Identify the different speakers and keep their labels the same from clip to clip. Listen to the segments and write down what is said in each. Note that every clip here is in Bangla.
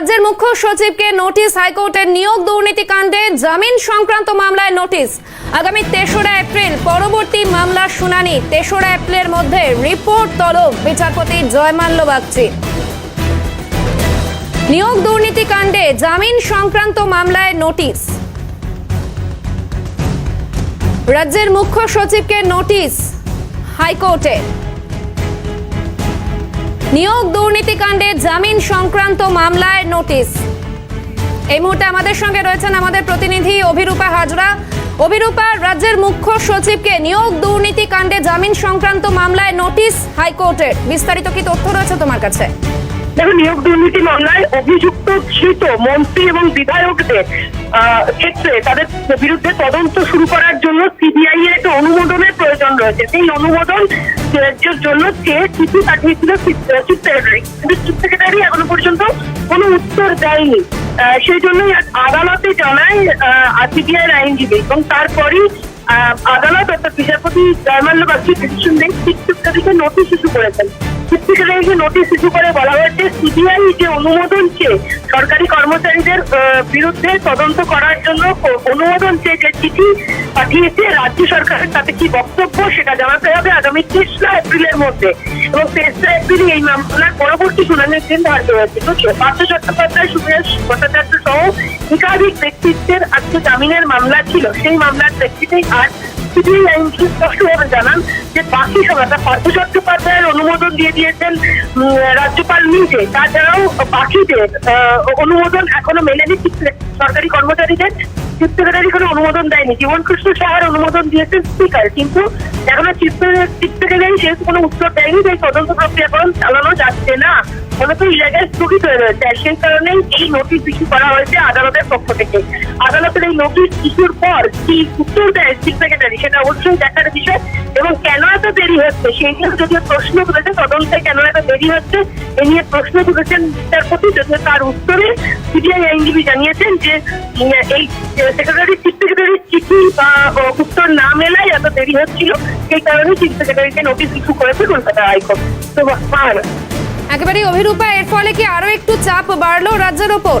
Speaker 1: রাজ্যের মুখ্য সচিবকে নোটিশ হাইকোর্টের নিয়োগ দুর্নীতি কাণ্ডে জামিন সংক্রান্ত মামলায় নোটিশ। আগামী তেসরা এপ্রিল পরবর্তী মামলার শুনানি। তেসরা এপ্রিলের মধ্যে রিপোর্ট তলব বিচারপতি জয়মাল্য বাগচি। নিয়োগ দুর্নীতি কাণ্ডে জামিন সংক্রান্ত মামলায় নোটিশ। রাজ্যের মুখ্য সচিবকে নোটিশ হাইকোর্টে। নিয়োগ দুর্নীতিকাণ্ডে জামিন সংক্রান্ত মামলায় নোটিশ। এই মুহূর্তে আমাদের সঙ্গে রয়েছেন আমাদের প্রতিনিধি অভিরূপা হাজরা। অভিরূপা, রাজ্যের মুখ্য সচিবকে নিয়োগ দুর্নীতিকাণ্ডে জামিন সংক্রান্ত মামলায় নোটিশ হাইকোর্টের। বিস্তারিত কি তথ্য রয়েছে তোমার কাছে?
Speaker 2: দেখো নিয়োগ দুর্নীতি মামলায় অভিযুক্ত ধৃত মন্ত্রী এবং বিধায়কদের ক্ষেত্রে তাদের বিরুদ্ধে তদন্ত শুরু করার জন্য সিবিআই এর একটা অনুমোদনের প্রয়োজন রয়েছে। সেই অনুমোদন জন্য চেয়ে চিঠি পাঠিয়েছিল চিফ সেক্রেটারি কিন্তু চিফ সেক্রেটারি এখনও পর্যন্ত কোনো উত্তর দেয়নি। সেই জন্যই আদালতে জানায় সিবিআই আইনজীবী। এবং তারপরই আদালত অর্থাৎ বিচারপতি জয়মাল্য বাগচি ডিসিশন দেন শিক্ষিকাদেরকে নোটিশ ইস্যু করেছেন। শিক্ষিকাদেরকে নোটিশ ইস্যু করে বলা হয়েছে সিবিআই যে অনুমোদন চেয়ে সরকারি কর্মচারীদের বিরুদ্ধে তদন্ত করার জন্য অনুমোদন চেয়ে যে চিঠি পাঠিয়েছে, রাজ্য সরকারের তাতে কি বক্তব্য সেটা জানাতে হবে আগামী তেসরা এপ্রিলের মধ্যে। এবং তেসরা এপ্রিল এই মামলার পরবর্তী শুনানির দিন ধার্য হয়েছে। বুঝছ পার্থ চট্টোপাধ্যায় সুরেশ ভট্টাচার্য সহ একাধিক ব্যক্তিত্বের আজকে জামিনের মামলা ছিল। সেই মামলার প্রেক্ষিতেই আজ পার্থ চট্টোপাধ্যায়ের অনুমোদন দিয়ে দিয়েছেন রাজ্যপাল নিজে। তাছাড়াও বাকিদের অনুমোদন এখনও মেলেনি সরকারি কর্মচারীদের। চিফ সেক্রেটারি কোনো অনুমোদন দেয়নি। জীবন সাহার অনুমোদন দিয়েছেন স্পিকার। কিন্তু এখনও চিফ চিফ সেক্রেটারি সেহেতু কোনো উত্তর দেয়নি এই তদন্ত প্রক্রিয়াকরণ চালানো যাচ্ছে না। মূলত এই জায়গায় হয়ে রয়েছে সেই কারণেই এই নোটিশ ইস্যু করা হয়েছে আদালতের পক্ষ থেকে। আদালতের এই নোটিশ ইস্যুর পর কি উত্তর দেয় চিফ সেক্রেটারি, সেটা অবশ্যই দেখার বিষয়। এবং কেন এত দেরি হচ্ছে সেই নিয়ে যদিও প্রশ্ন তুলেছে, তদন্তে কেন এত দেরি হচ্ছে এ নিয়ে প্রশ্ন তুলেছেন বিচারপতি যদিও তার উত্তরে সিবিআই আইনজীবী জানিয়েছেন যে এই সেক্রেটারি, চিফ সেক্রেটারির চিঠি বা উত্তর না মেলায় এত দেরি হচ্ছিল। সেই কারণে চিফ সেক্রেটারিকে নোটিশ ইস্যু করেছে কলকাতা হাইকোর্ট। তো পার
Speaker 1: একেবারে অভিরূপা, এর ফলে কি আরও একটু চাপ বাড়লো রাজ্যের ওপর?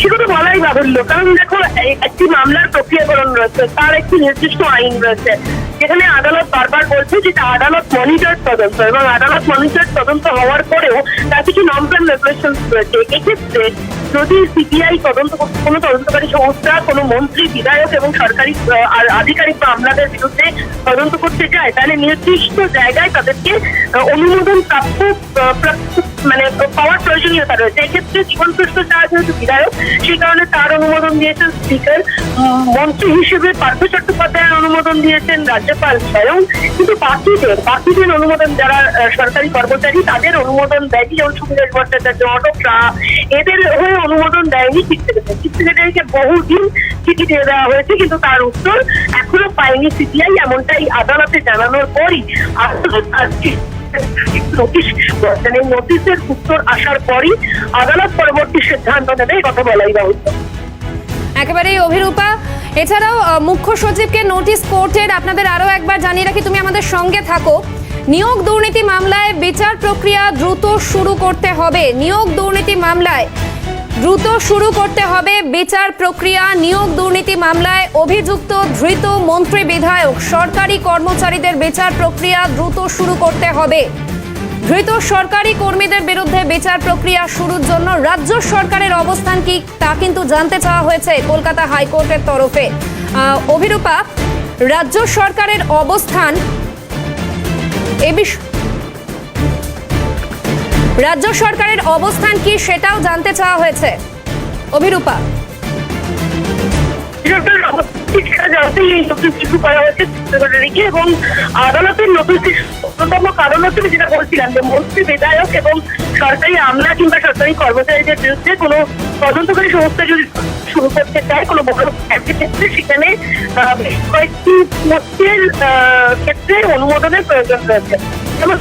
Speaker 2: সেটা তো বলাই বাহুল্য, কারণ দেখো একটি মামলার প্রক্রিয়াকরণ রয়েছে, তার একটি নির্দিষ্ট আইন রয়েছে, যেখানে আদালত বারবার বলছে যে আদালত মনিটর তদন্ত, এবং আদালত মনিটর তদন্ত হওয়ার পরেও তার কিছু নর্মস অ্যান্ড রেগুলেশন রয়েছে। এক্ষেত্রে যদি সিবিআই তদন্ত কোনো তদন্তকারী সংস্থা, কোনো মন্ত্রী, বিধায়ক এবং সরকারি আধিকারিক বা আমলাদের বিরুদ্ধে তদন্ত করতে চায়, তাহলে নির্দিষ্ট জায়গায় তাদেরকে অনুমোদন প্রাপ্য মানে পাওয়ার প্রয়োজনীয়তা রয়েছে। এক্ষেত্রে জীবন কৃষ্ণ সাহা যেহেতু বিধায়ক, সেই কারণে তার অনুমোদন দিয়েছেন স্পিকার মন্ত্রী হিসেবে পার্থ চট্টোপাধ্যায়ের অনুমোদন দিয়েছেন রাজ্যপাল স্বয়ং। কিন্তু বাকিদের বাকিদের অনুমোদন যারা সরকারি কর্মচারী, তাদের অনুমোদন দেয়নি যেমন সুবিধা ভট্টাচার্য, অটক শাহ এদের হয়ে অনুমোদন দেয়নি। চিফ সেক্রেটারি চিফ বহুদিন চিঠি দিয়ে দেওয়া হয়েছে, কিন্তু তার উত্তর এখনও পায়নি সিবিআই, এমনটাই আদালতে জানানোর পরই নোটিশ মানে নোটিশের উত্তর আসার পরই আদালত পরবর্তী সিদ্ধান্ত নেবে কথা বলাই
Speaker 1: একেবারেই অভিরূপা। এছাড়াও মুখ্য সচিবকে নোটিশ কোর্টের আপনাদের আরও একবার জানিয়ে রাখি, তুমি আমাদের সঙ্গে থাকো। নিয়োগ দুর্নীতি মামলায় বিচার প্রক্রিয়া দ্রুত শুরু করতে হবে। নিয়োগ দুর্নীতি মামলায় দ্রুত শুরু করতে হবে বিচার প্রক্রিয়া, নিয়োগ দুর্নীতি মামলায় অভিযুক্ত ধৃত মন্ত্রী বিধায়ক, সরকারি কর্মচারীদের বিচার প্রক্রিয়া দ্রুত শুরু করতে হবে। ধৃত সরকারি কর্মীদের বিরুদ্ধে বিচার প্রক্রিয়া শুরুর জন্য রাজ্য সরকারের অবস্থান কি, তা কিন্তু জানতে চাওয়া হয়েছে কলকাতা হাইকোর্টের তরফে। অভিরূপা, রাজ্য সরকারের অবস্থান এ বিষ- রাজ্য সরকারের অবস্থান কি সেটাও জানতে চাওয়া হয়েছে। অভিরূপা।
Speaker 2: এবং আদালতের নোটিশ অন্যতম কারণ হচ্ছে যেটা বলছিলাম যে মন্ত্রী বিধায়ক এবং সরকারি আমলা কিংবা সরকারি কর্মচারীদের বিরুদ্ধে কোনো তদন্তকারী সংস্থা যদি শুরু করতে চায় কোনো বড় ক্ষেত্রে সেখানে বেশ কয়েকটি আহ, ক্ষেত্রে অনুমোদনের প্রয়োজন রয়েছে। এবং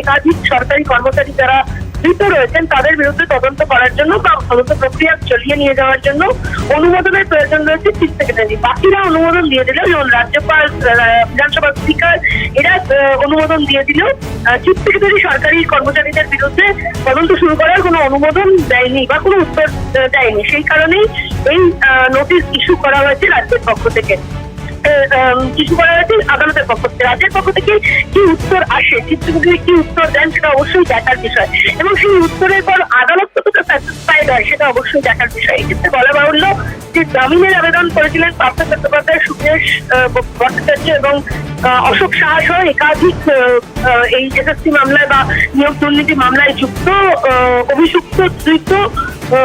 Speaker 2: একাধিক সরকারি কর্মচারী যারা অভিযুক্ত রয়েছেন, তাদের বিরুদ্ধে তদন্ত করার জন্য বা তদন্ত প্রক্রিয়া চালিয়ে নিয়ে যাওয়ার জন্য অনুমোদনের প্রয়োজন রয়েছে চিফ সেক্রেটারি বাকিরা অনুমোদন দিয়ে দিলেও যেমন রাজ্যপাল বিধানসভা স্পিকার, এরা অনুমোদন দিয়ে দিলেও চিফ সেক্রেটারি সরকারি কর্মচারীদের বিরুদ্ধে তদন্ত শুরু করার কোনো অনুমোদন দেয়নি বা কোনো উত্তর দেয়নি। সেই কারণেই এই নোটিশ ইস্যু করা হয়েছে রাজ্যের পক্ষ থেকে। কিছু করা হয়েছে আদালতের পক্ষ থেকে, রাজ্যের পক্ষ থেকে কি উত্তর আসে? চিত্রগুলি কি উত্তর দেন, সেটা অবশ্যই দেখার বিষয়। এবং সেই উত্তরের পর আদালত কতটা স্যাটিসফাইড হয়, সেটা অবশ্যই দেখার বিষয়। এক্ষেত্রে বলা বাহুল্য যে জামিনের আবেদন করেছিলেন পার্থ চট্টোপাধ্যায় সুকেশ ভট্টাচার্য এবং অশোক সাহা সহ একাধিক এই এসএসসি মামলায় বা নিয়োগ দুর্নীতি মামলায় যুক্ত অভিযুক্ত ধৃত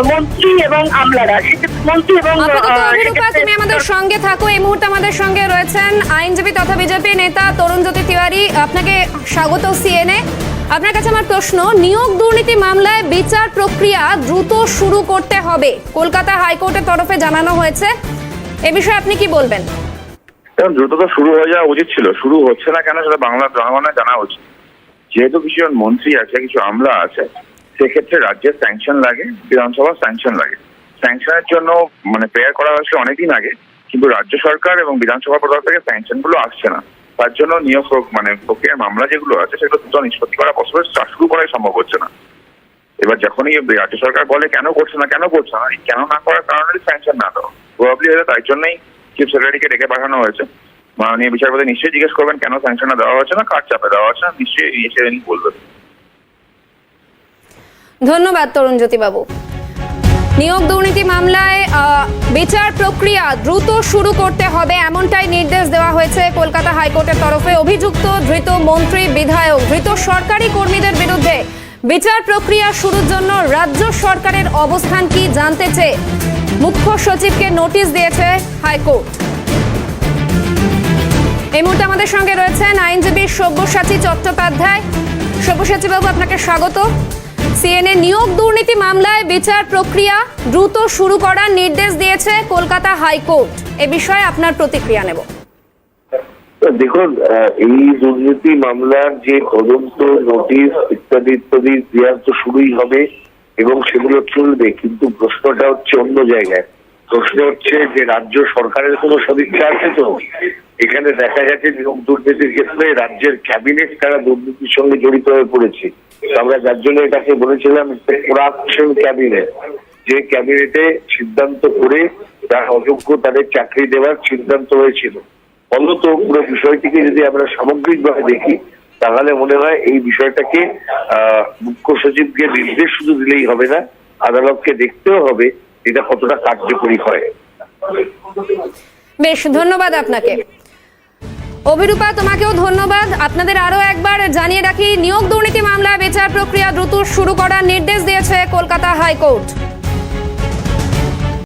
Speaker 2: মন্ত্রী এবং আমলারা। মন্ত্রী এবং আহ,
Speaker 1: আপাতত অভিরূপা
Speaker 2: সেক্ষেত্রে-
Speaker 1: তুমি আমাদের সঙ্গে থাকো। এই মুহূর্তে আমাদের সঙ্গে রয়েছেন আইনজীবী তথা বিজেপি নেতা তিওয়ারি। আপনাকে স্বাগত সিএনএ আপনার কাছে আমার প্রশ্ন নিয়োগ দুর্নীতি মামলায় বিচার প্রক্রিয়া দ্রুত শুরু করতে হবে? কলকাতা হাইকোর্টের তরফে জানানো হয়েছে। এ বিষয়ে আপনি কি বলবেন?
Speaker 3: কারণ দ্রুত তো শুরু হয়ে যাওয়া উচিত ছিল। শুরু হচ্ছে না কেন সেটা বাংলার জনগণের জানা উচিত। যেহেতু কিছু জন মন্ত্রী আছে, কিছু আমলা আছে, সেক্ষেত্রে রাজ্যের স্যাংশন লাগে, বিধানসভার স্যাংশন লাগে। স্যাংশনের জন্য মানে প্রেয়ার করা হয়েছে অনেকদিন আগে, কিন্তু রাজ্য সরকার এবং বিধানসভা তরফ থেকে স্যাংশনগুলো আসছে না। তার জন্য নিয়োগ মানে প্রক্রিয়ার মামলা যেগুলো আছে, সেগুলো দ্রুত নিষ্পত্তি করা পসিবল শুরু করাই সম্ভব হচ্ছে না। এবার যখনই রাজ্য সরকার বলে কেন করছে না, কেন করছে না কেন না করার কারণে স্যাংশন না দেওয়া। প্রবাবলি হয়তো তাই জন্যই চিফ সেক্রেটারিকে ডেকে পাঠানো হয়েছে। মাননীয় বিচারপতি নিশ্চয়ই জিজ্ঞেস করবেন কেন স্যাংশনটা দেওয়া হচ্ছে না, কার চাপে দেওয়া হচ্ছে না, নিশ্চয়ই এসে বলবেন।
Speaker 1: ধন্যবাদ তরুণজ্যোতি বাবু নিয়োগ দুর্নীতি মামলায় বিচার প্রক্রিয়া দ্রুত শুরু করতে হবে এমনটাই নির্দেশ দেওয়া হয়েছে কলকাতা হাইকোর্টের তরফে। অভিযুক্ত ধৃত মন্ত্রী, বিধায়ক, ধৃত সরকারি কর্মীদের বিরুদ্ধে বিচার প্রক্রিয়া শুরুর জন্য রাজ্য সরকারের অবস্থান কি জানতে চেয়ে মুখ্য সচিবকে নোটিশ দিয়েছে হাইকোর্ট। এই মুহূর্তে আমাদের সঙ্গে রয়েছেন আইনজীবী সব্যসাচী চট্টোপাধ্যায়। সব্যসাচী বাবু, আপনাকে স্বাগত। সিএনএ নিয়োগ দুর্নীতি মামলায় বিচার প্রক্রিয়া দ্রুত শুরু করার নির্দেশ দিয়েছে কলকাতা হাইকোর্ট। এ বিষয়ে আপনার প্রতিক্রিয়া নেব।
Speaker 4: দেখুন এই দুর্নীতি মামলার যে তদন্ত, নোটিশ ইত্যাদি ইত্যাদি দেওয়ার তো শুরুই হবে। এবং সেগুলো চলবে, কিন্তু প্রশ্নটা হচ্ছে অন্য জায়গায়। প্রশ্ন হচ্ছে যে, রাজ্য সরকারের কোনো সদিচ্ছা আছে তো? এখানে দেখা গেছে নিয়োগ দুর্নীতির ক্ষেত্রে রাজ্যের ক্যাবিনেট তারা দুর্নীতির সঙ্গে জড়িত হয়ে পড়েছে। আমরা যার জন্য এটাকে বলেছিলাম করাপশন ক্যাবিনেট। যে ক্যাবিনেটে সিদ্ধান্ত করে যারা অযোগ্য তাদের চাকরি দেওয়ার সিদ্ধান্ত হয়েছিল। ফলত পুরো বিষয়টিকে যদি আমরা সামগ্রিকভাবে দেখি তাহলে মনে হয় এই বিষয়টাকে মুখ্য সচিবকে নির্দেশ শুধু দিলেই হবে না, আদালতকে দেখতেও হবে এটা কতটা কার্যকরী হয়।
Speaker 1: বেশ, ধন্যবাদ আপনাকে। অভিরূপা, তোমাকেও ধন্যবাদ। আপনাদের আরও একবার জানিয়ে রাখি, নিয়োগ দুর্নীতি মামলা বিচার প্রক্রিয়া দ্রুত শুরু করার নির্দেশ দিয়েছে কলকাতা হাইকোর্ট।